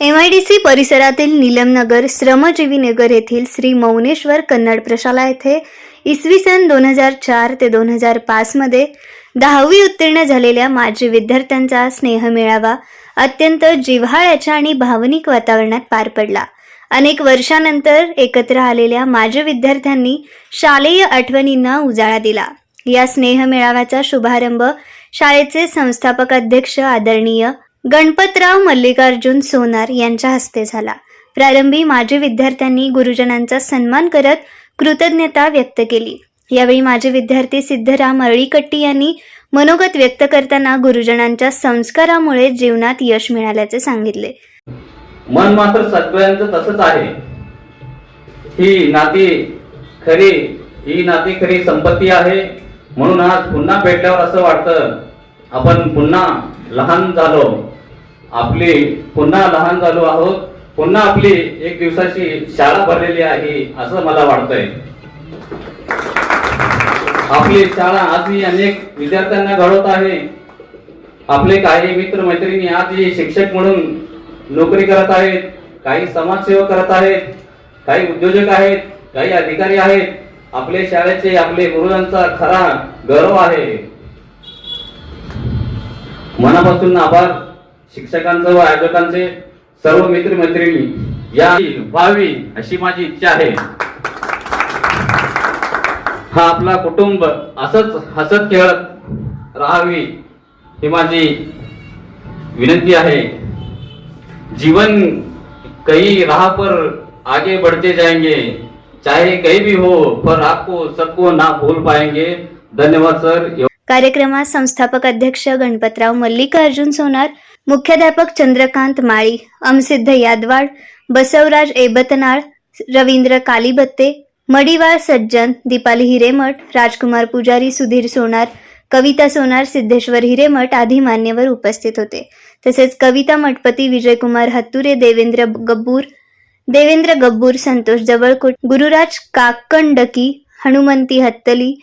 M I D C परिसरातील नीलमनगर श्रमजीवी नगर येथील श्री मौनेश्वर कन्नड प्रशाला येथे इसवी सन दोन हजार चार ते दोन हजार पाचमध्ये दहावी उत्तीर्ण झालेल्या माजी विद्यार्थ्यांचा स्नेहमेळावा अत्यंत जिव्हाळ्याच्या आणि भावनिक वातावरणात पार पडला. अनेक वर्षानंतर एकत्र आलेल्या माजी विद्यार्थ्यांनी शालेय आठवणींना उजाळा दिला. या स्नेहमेळाव्याचा शुभारंभ शाळेचे संस्थापक अध्यक्ष आदरणीय गणपतराव मल्लिकार्जुन सोनार यांच्या हस्ते झाला. प्रारंभी माजी विद्यार्थ्यांनी गुरुजनांचा सन्मान करत कृतज्ञता व्यक्त केली. यावेळी माजी विद्यार्थी सिद्धराम अळीकट्टी यांनी मनोगत व्यक्त करताना गुरुजनांच्या संस्कारामुळे जीवनात यश मिळाल्याचे सांगितले. मन मात्र सगळ्यांचं तसंच आहे. ही नाती खरी ही नाती खरी संपत्ती आहे. म्हणून आज पुन्हा भेटल्यावर असं वाटतं आपण पुन्हा लहान झालो. आपली पुन्हा लहान झालो आहोत. पुन्हा आपली एक दिवसाची शाळा भरलेली आहे असं मला वाटतंय. आपली शाळा आजही अनेक विद्यार्थ्यांना घडवत आहे. आपले काही मित्र मैत्रिणी आजही शिक्षक म्हणून नोकरी करत आहेत काही समाजसेवा करत आहेत काही उद्योजक आहेत काही अधिकारी आहेत. आपले शाळेचे आपले गुरुजांचा खरा गौरव आहे. मनापासून आभार. शिक्षकांचं व आयोजकांचे सर्व मित्र मैत्रिणी या व्हावी अशी माझी इच्छा आहे. हा आपला कुटुंब असंच हसत खेळत राहावी ही माझी विनंती आहे. जीवन कई राह पर आगे बढ़ते जाएंगे. चाहे कहीं भी हो पर आपको सबको ना भूल पाएंगे. धन्यवाद सर. कार्यक्रमात संस्थापक अध्यक्ष गणपतराव मल्लिकार्जुन सोनार मुख्याध्यापक चंद्रकांत माळी अमसिद्ध यादवाड बसवराज एबतनाळ रवींद्र कालीबत्ते मडिवाळ सज्जन दीपाली हिरेमठ राजकुमार पुजारी सुधीर सोनार कविता सोनार सिद्धेश्वर हिरेमठ आदी मान्यवर उपस्थित होते. तसेच कविता मठपती विजयकुमार हत्तुरे देवेंद्र गब्बूर देवेंद्र गब्बूर संतोष जवळकोट गुरुराज काकंडकी हनुमंती हत्तली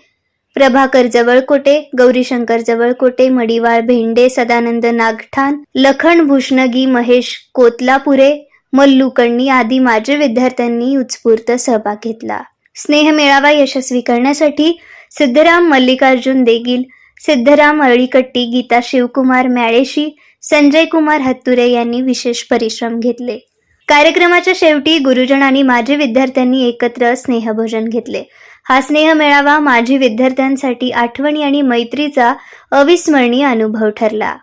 प्रभाकर जवळकोटे गौरीशंकर जवळकोटे मडिवाळ भेंडे सदानंद नागठाण लखन भूषणगी महेश कोतलापुरे मल्लूकर्णी आदी माजी विद्यार्थ्यांनी उत्स्फूर्त सहभाग घेतला. स्नेह मेळावा यशस्वी करण्यासाठी सिद्धराम मल्लिकार्जुन देगील सिद्धराम अळीकट्टी गीता शिवकुमार म्याळेशी संजय कुमार हत्तुरे यांनी विशेष परिश्रम घेतले. कार्यक्रमाच्या शेवटी गुरुजन आणि माजी विद्यार्थ्यांनी एकत्र स्नेहभोजन घेतले. हा स्नेह मेळावा माजी विद्यार्थ्यांसाठी आठवणी आणि मैत्रीचा अविस्मरणीय अनुभव ठरला.